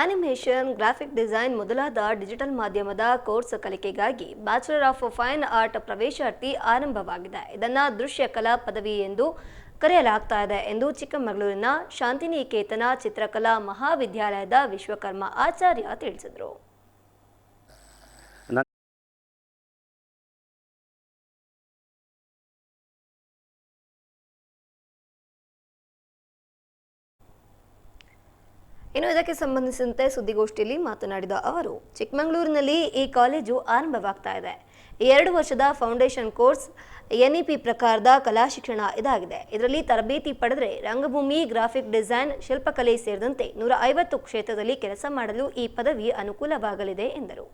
Animation graphic design ಮೊದಲಾದ digital ಮಾಧ್ಯಮದ course ಕಲಿಕೆಗಾಗಿ ಬ್ಯಾಚುಲರ್ ಆಫ್ ಫೈನ್ ಆರ್ಟ್ ಪ್ರವೇಶಾರ್ಥಿ ಆರಂಭವಾಗಿದೆ. ಇದನ್ನು ದೃಶ್ಯ ಕಲಾ ಪದವಿ ಎಂದು ಕರೆಯಲಾಗ್ತಾ ಇದೆ ಎಂದು ಚಿಕ್ಕಮಗಳೂರಿನ ಶಾಂತಿನಿಕೇತನ ಚಿತ್ರಕಲಾ ಮಹಾವಿದ್ಯಾಲಯದ ವಿಶ್ವಕರ್ಮ ಆಚಾರ್ಯ ತಿಳಿಸಿದರು. ಇನ್ನು ಇದಕ್ಕೆ ಸಂಬಂಧಿಸಿದಂತೆ ಸುದ್ದಿಗೋಷ್ಠಿಯಲ್ಲಿ ಮಾತನಾಡಿದ ಅವರು, ಚಿಕ್ಕಮಗಳೂರಿನಲ್ಲಿ ಈ ಕಾಲೇಜು ಆರಂಭವಾಗ್ತಾ ಇದೆ. ಎರಡು ವರ್ಷದ ಫೌಂಡೇಶನ್ ಕೋರ್ಸ್ ಎನ್ಇಪಿ ಪ್ರಕಾರದ ಕಲಾ ಶಿಕ್ಷಣ ಇದಾಗಿದೆ. ಇದರಲ್ಲಿ ತರಬೇತಿ ಪಡೆದರೆ ರಂಗಭೂಮಿ, ಗ್ರಾಫಿಕ್ ಡಿಸೈನ್, ಶಿಲ್ಪಕಲೆ ಸೇರಿದಂತೆ ನೂರ ಐವತ್ತು ಕ್ಷೇತ್ರದಲ್ಲಿ ಕೆಲಸ ಮಾಡಲು ಈ ಪದವಿ ಅನುಕೂಲವಾಗಲಿದೆ ಎಂದರು.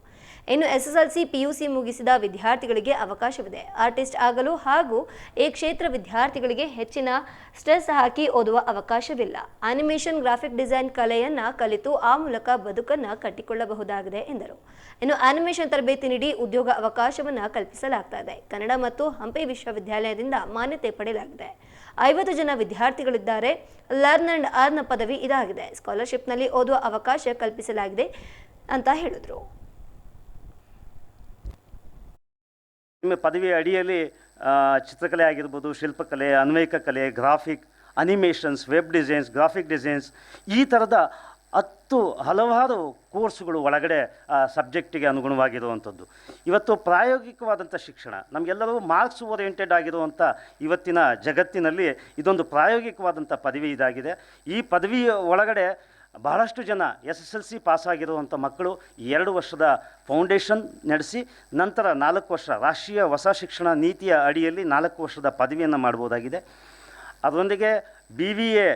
ಇನ್ನು ಎಸ್ಎಸ್ಎಲ್ಸಿ ಪಿಯುಸಿ ಮುಗಿಸಿದ ವಿದ್ಯಾರ್ಥಿಗಳಿಗೆ ಅವಕಾಶವಿದೆ. ಆರ್ಟಿಸ್ಟ್ ಆಗಲು ಹಾಗೂ ಈ ಕ್ಷೇತ್ರ ವಿದ್ಯಾರ್ಥಿಗಳಿಗೆ ಹೆಚ್ಚಿನ ಸ್ಟ್ರೆಸ್ ಹಾಕಿ ಓದುವ ಅವಕಾಶವಿಲ್ಲ. ಅನಿಮೇಷನ್, ಗ್ರಾಫಿಕ್ ಡಿಸೈನ್ ಕಲೆಯನ್ನ ಕಲಿತು ಆ ಮೂಲಕ ಬದುಕನ್ನ ಕಟ್ಟಿಕೊಳ್ಳಬಹುದಾಗಿದೆ ಎಂದರು. ಇನ್ನು ಅನಿಮೇಷನ್ ತರಬೇತಿ ನೀಡಿ ಉದ್ಯೋಗ ಅವಕಾಶವನ್ನ ಕಲ್ಪಿಸಲಾಗ್ತಾ ಇದೆ ಕನ್ನಡ ಮತ್ತು ಹಂಪಿ ವಿಶ್ವವಿದ್ಯಾಲಯದಿಂದ ಮಾನ್ಯತೆ ಪಡೆಯಲಾಗಿದೆ. ಐವತ್ತು ಜನ ವಿದ್ಯಾರ್ಥಿಗಳಿದ್ದಾರೆ. ಲರ್ನ್ ಅಂಡ್ ಅರ್ನ್ ಪದವಿ ಇದಾಗಿದೆ. ಸ್ಕಾಲರ್ಶಿಪ್ನಲ್ಲಿ ಓದುವ ಅವಕಾಶ ಕಲ್ಪಿಸಲಾಗಿದೆ ಅಂತ ಹೇಳಿದ್ರು. ನಿಮ್ಮ ಪದವಿ ಅಡಿಯಲ್ಲಿ ಚಿತ್ರಕಲೆ ಆಗಿರ್ಬೋದು, ಶಿಲ್ಪಕಲೆ, ಅನ್ವಯಿಕ ಕಲೆ, graphic, animations, web designs, graphic designs, ಈ ಥರದ ಹತ್ತು ಹಲವಾರು ಕೋರ್ಸ್ಗಳು ಒಳಗಡೆ, ಆ, ಸಬ್ಜೆಕ್ಟಿಗೆ ಅನುಗುಣವಾಗಿರುವಂಥದ್ದು. ಇವತ್ತು ಪ್ರಾಯೋಗಿಕವಾದಂಥ ಶಿಕ್ಷಣ ನಮಗೆಲ್ಲರೂ ಮಾರ್ಕ್ಸ್ ಓರಿಯೆಂಟೆಡ್ ಆಗಿರುವಂಥ ಇವತ್ತಿನ ಜಗತ್ತಿನಲ್ಲಿ ಇದೊಂದು ಪ್ರಾಯೋಗಿಕವಾದಂಥ ಪದವಿ ಇದಾಗಿದೆ. ಈ ಪದವಿಯ ಒಳಗಡೆ ಬಹಳಷ್ಟು ಜನ ಎಸ್ ಎಸ್ ಎಲ್ ಸಿ ಪಾಸಾಗಿರುವಂಥ ಮಕ್ಕಳು ಎರಡು ವರ್ಷದ ಫೌಂಡೇಶನ್ ನಡೆಸಿ ನಂತರ ನಾಲ್ಕು ವರ್ಷ ರಾಷ್ಟ್ರೀಯ ಹೊಸ ಶಿಕ್ಷಣ ನೀತಿಯ ಅಡಿಯಲ್ಲಿ ನಾಲ್ಕು ವರ್ಷದ ಪದವಿಯನ್ನು ಮಾಡ್ಬೋದಾಗಿದೆ. ಅದರೊಂದಿಗೆ ಬಿ ವಿ ಎ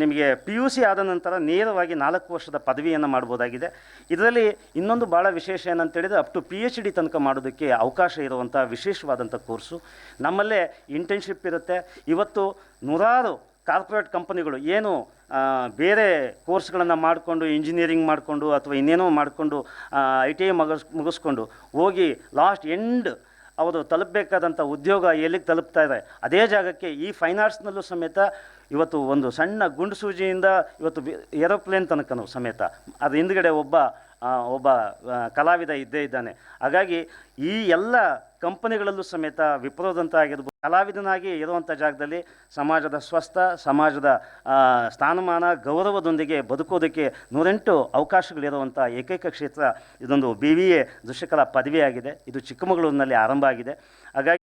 ನಿಮಗೆ ಪಿ ಯು ಸಿ ಆದ ನಂತರ ನೇರವಾಗಿ ನಾಲ್ಕು ವರ್ಷದ ಪದವಿಯನ್ನು ಮಾಡ್ಬೋದಾಗಿದೆ. ಇದರಲ್ಲಿ ಇನ್ನೊಂದು ಭಾಳ ವಿಶೇಷ ಏನಂತೇಳಿದರೆ up to P H D ತನಕ ಮಾಡೋದಕ್ಕೆ ಅವಕಾಶ ಇರುವಂಥ ವಿಶೇಷವಾದಂಥ ಕೋರ್ಸು. ನಮ್ಮಲ್ಲೇ ಇಂಟರ್ನ್ಶಿಪ್ ಇರುತ್ತೆ. ಇವತ್ತು ನೂರಾರು ಕಾರ್ಪೊರೇಟ್ ಕಂಪನಿಗಳು ಏನು ಬೇರೆ ಕೋರ್ಸ್ಗಳನ್ನು ಮಾಡಿಕೊಂಡು ಇಂಜಿನಿಯರಿಂಗ್ ಮಾಡಿಕೊಂಡು ಅಥವಾ ಇನ್ನೇನೋ ಮಾಡಿಕೊಂಡು ಐ ಟಿ ಐ ಮುಗಿಸ್, ಮುಗಿಸ್ಕೊಂಡು ಹೋಗಿ ಲಾಸ್ಟ್ ಎಂಡ್ ಅವರು ತಲುಪಬೇಕಾದಂಥ ಉದ್ಯೋಗ ಎಲ್ಲಿಗೆ ತಲುಪ್ತಾ ಇದೆ? ಅದೇ ಜಾಗಕ್ಕೆ ಈ ಫೈನ್ ಆರ್ಟ್ಸ್ನಲ್ಲೂ ಸಮೇತ ಇವತ್ತು ಒಂದು ಸಣ್ಣ ಗುಂಡು ಸೂಜಿಯಿಂದ ಇವತ್ತು ಏರೋಪ್ಲೇನ್ ತನಕನೂ ಸಮೇತ ಅದು ಹಿಂದ್ಗಡೆ ಒಬ್ಬ ಒಬ್ಬ ಕಲಾವಿದ ಇದ್ದೇ ಇದ್ದಾನೆ. ಹಾಗಾಗಿ ಈ ಎಲ್ಲ ಕಂಪನಿಗಳಲ್ಲೂ ಸಮೇತ ವಿಪ್ರೋದಂತ ಆಗಿರ್ಬೋದು ಕಲಾವಿದನಾಗಿ ಇರುವಂಥ ಜಾಗದಲ್ಲಿ ಸಮಾಜದ ಸ್ವಸ್ಥ, ಸಮಾಜದ ಸ್ಥಾನಮಾನ, ಗೌರವದೊಂದಿಗೆ ಬದುಕೋದಕ್ಕೆ ನೂರೆಂಟು ಅವಕಾಶಗಳಿರುವಂಥ ಏಕೈಕ ಕ್ಷೇತ್ರ ಇದೊಂದು ಬಿ ವಿ ಎ ದೃಶ್ಯಕಲಾ ಪದವಿಯಾಗಿದೆ. ಇದು ಚಿಕ್ಕಮಗಳೂರಿನಲ್ಲಿ ಆರಂಭ ಆಗಿದೆ. ಹಾಗಾಗಿ